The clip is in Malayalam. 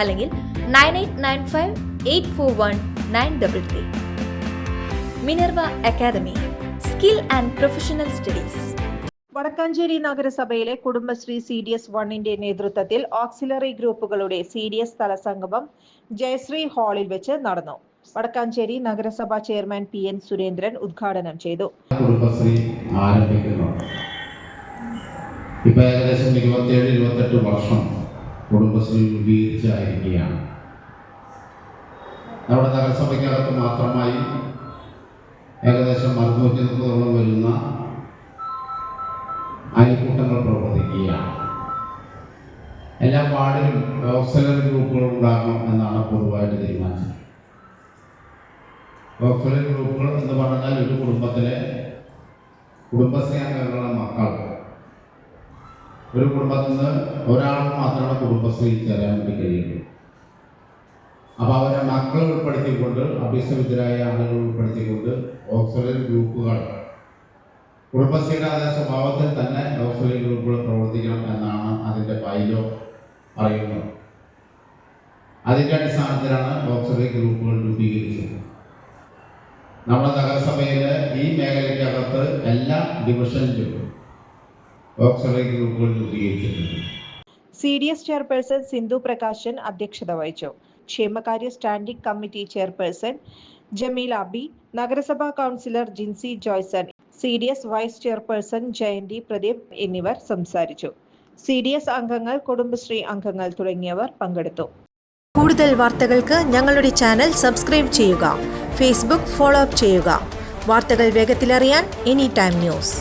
അല്ലെങ്കിൽ nine eight nine five eight four one nine double three. Minerva academy skill and professional studies. Vadakkanchery നഗരസഭയിലെ കുടുംബശ്രീ സി ഡി എസ് വണ്ണിന്റെ നേതൃത്വത്തിൽ ഓക്സിലറി ഗ്രൂപ്പുകളുടെ സി ഡി എസ് തലസംഗമം ജയശ്രീ ഹാളിൽ വെച്ച് നടന്നു. വടക്കാഞ്ചേരി നഗരസഭാ ചെയർമാൻ പി എൻ സുരേന്ദ്രൻ ഉദ്ഘാടനം ചെയ്തു. കുടുംബശ്രീ ആരംഭിക്കുന്നുണ്ട്. ഇപ്പൊ ഏകദേശം ഇരുപത്തിയേഴ് ഇരുപത്തെട്ട് വർഷം കുടുംബശ്രീ രൂപീകരിച്ചായിരിക്കുകയാണ്. നമ്മുടെ നഗരസഭയ്ക്കകത്ത് മാത്രമായി ഏകദേശം അറുന്നൂറ്റി മുപ്പതോളം വരുന്ന അയൽക്കൂട്ടങ്ങൾ പ്രവർത്തിക്കുകയാണ്. എല്ലാ വാർഡിലും ഓക്സിലറി ഗ്രൂപ്പുകൾ ഉണ്ടാകണം എന്നാണ് പൊതുവായിട്ട് തീരുമാനിച്ചത്. ഓക്സിലറി ഗ്രൂപ്പുകൾ എന്ന് പറഞ്ഞാൽ ഒരു കുടുംബത്തിലെ കുടുംബശ്രീ അംഗങ്ങളുടെ മക്കൾ ഒരു കുടുംബത്തിൽ നിന്ന് ഒരാൾക്ക് മാത്രമേ കുടുംബശ്രീയിൽ ചേരാൻ വേണ്ടി കഴിയുള്ളൂ. അപ്പോൾ അവരെ മക്കളെ ഉൾപ്പെടുത്തിക്കൊണ്ട് അഭ്യസവിദ്യരായ ആളുകൾ ഉൾപ്പെടുത്തിക്കൊണ്ട് ഓക്സിജൻ ഗ്രൂപ്പുകൾ കുടുംബശ്രീയുടെ അതേ സ്വഭാവത്തിൽ തന്നെ ഓക്സിജൻ ഗ്രൂപ്പുകൾ പ്രവർത്തിക്കണം എന്നാണ് അതിന്റെ ബൈലോ പറയുന്നത്. അതിന്റെ അടിസ്ഥാനത്തിലാണ് ഓക്സിജൻ ഗ്രൂപ്പുകൾ രൂപീകരിച്ചത്. നമ്മുടെ നഗരസഭയിലെ ഈ മേഖലയ്ക്കകത്ത് എല്ലാ ഡിവിഷനിലും C D S chairperson Sindhu Prakashan അധ്യക്ഷത വഹിച്ചു. ക്ഷേമകാര്യ standing committee chairperson Jameel Abi നഗരസഭാ councillor Jincy Joyson C D S vice chairperson Jayanthi Pradeep എന്നിവർ സംസാരിച്ചു. സി ഡി എസ് അംഗങ്ങൾ കുടുംബശ്രീ അംഗങ്ങൾ തുടങ്ങിയവർ പങ്കെടുത്തു. കൂടുതൽ വാർത്തകൾക്ക് ഞങ്ങളുടെ ചാനൽ സബ്സ്ക്രൈബ് ചെയ്യുക ഫേസ്ബുക്ക് ഫോളോ അപ്പ് ചെയ്യുക. വാർത്തകൾ വേഗത്തിലറിയാൻ എനി ടൈം ന്യൂസ്.